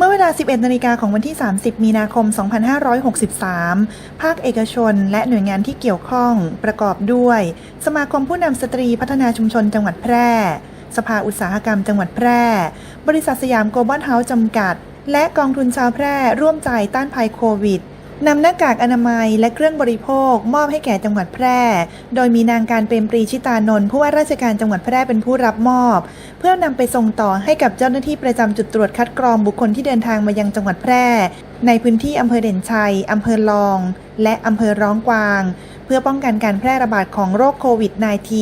เมื่อเวลา 11 นาฬิกาของวันที่ 30 มีนาคม 2563 ภาคเอกชน และหน่วยงานที่เกี่ยวข้องประกอบด้วย สมาคมผู้นำสตรีพัฒนาชุมชนจังหวัดแพร่ สภาอุตสาหกรรมจังหวัดแพร่ บริษัทสยามโกลบอลเฮาส์จำกัด และกองทุนชาวแพร่ร่วมใจต้านภัยโควิด นำหน้ากากอนามัยและเครื่องบริโภค มอบให้แก่จังหวัดแพร่ โดยมีนางการเปรมปรีชิตานนท์ผู้ว่าราชการจังหวัดแพร่เป็นผู้รับมอบ เพื่อนำไปส่งต่อให้กับเจ้าหน้าที่ประจำจุดตรวจคัดกรองบุคคลที่เดินทางมายังจังหวัดแพร่ ในพื้นที่อำเภอเด่นชัยอำเภอลอง และอำเภอร้องกวาง เพื่อป้องกันการแพร่ระบาดของโรคโควิด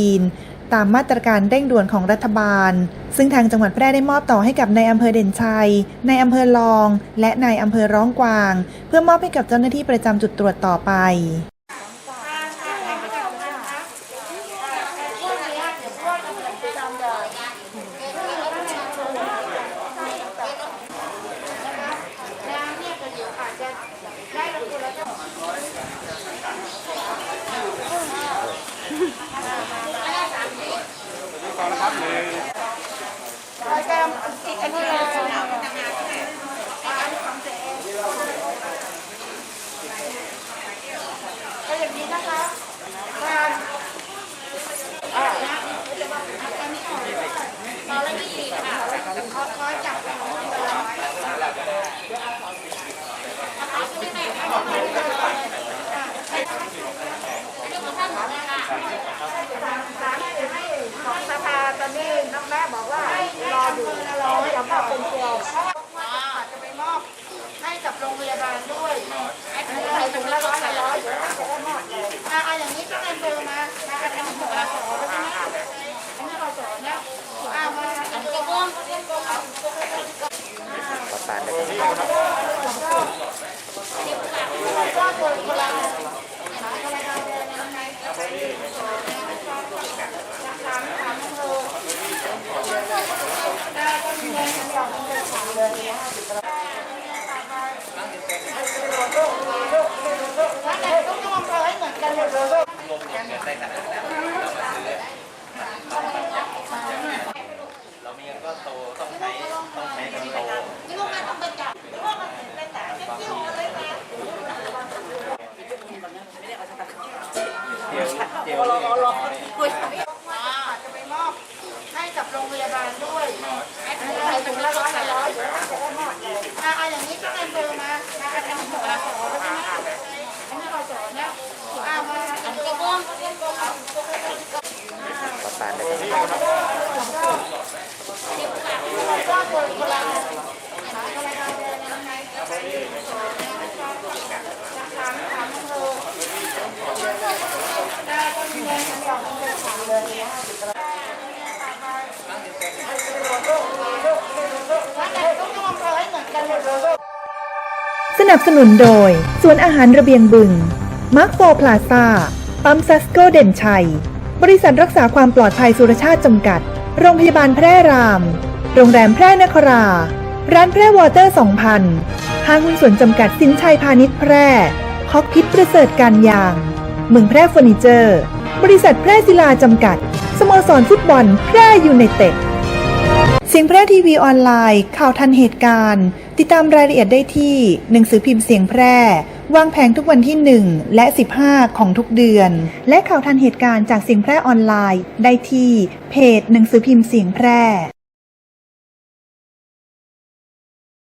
-19 ตามมาตรการเร่งด่วนของรัฐบาล ซึ่งทางจังหวัดแพร่ได้มอบต่อให้กับในายอำเภอเด่นชัยในายอำเภอลอง และนายอำเภอร้องกวาง เพื่อมอบให้กับเจ้าหน้าที่ประจำจุดตรวจต่อไป ก็อย่างนี้นะคะการตอนแรกที่สี่ค่ะขอขอจับของของสภาตอนนี้น้องแม่บอกว่ารออยู่รอจะมอบเป็นเกลียวเพราะว่าอาจจะไปมอบให้กับโรงพยาบาลด้วยใส่ถุงละร้อยละร้อยเดี๋ยวจะได้มอบอะเอาอย่างนี้ต้องเงินเบอร์มามาอันนี้ของเราสอนใช่ไหมอันนี้เราสอนนะอ่ามาอันนี้ก็ม่วง ประสานได้ไหม ต้องมอง เธอให้เมือนกันหมดเลยเรามีก็โตต้องใช้ต้องใช้กันโตนี่พวกมันต้องไปจับพวกมันไปแต่เที่ยวอะไรมาเดี๋ยวเดี๋ยวรอรอคุยจะไปมอบให้กับโรงพยาบาลด้วยใส่ถุงละร้อยละร้อยเดี๋ยวจะได้มอบอะเอาอย่างนี้ต้องเงินเบอร์มามาอันนี้ของเราสอนใช่ไหมอันนี้เราสอนนะอ่ามาอันนี้ก็ม่วง ประสานได้ไหม ต้องมองเธอให้เหมือนกันหมดเลย สนับสนุนโดย สวนอาหารระเบียงบึง มาร์คโฟพลาซาปั๊มซัสโกเด่นชัย บริษัทรักษาความปลอดภัยสุรชาติจำกัด โรงพยาบาลแพร่ราม โรงแรมแพร่นครา ร้านแพร่วอเตอร์ 2000 ห้างหุ้นส่วนจำกัดสินชัยพาณิชย์แพร่ฮอกพิษประเสริฐการยาง เมืองแพร่เฟอร์นิเจอร์ ริษัทแพร่ศิลาจำกัด สโมสรฟุตบอล แพร่ยูไนเต็ดเสียงแพร่ทีวีออนไลน์ ข่าวทันเหตุการณ์ ติดตามรายละเอียดได้ที่หนังสือพิมพ์เสียงแพร่ วางแผงทุกวันที่ 1 และ 15 ของทุกเดือน และข่าวทันเหตุการณ์จากเสียงแพร่ออนไลน์ ได้ที่เพจหนังสือพิมพ์เสียงแพร่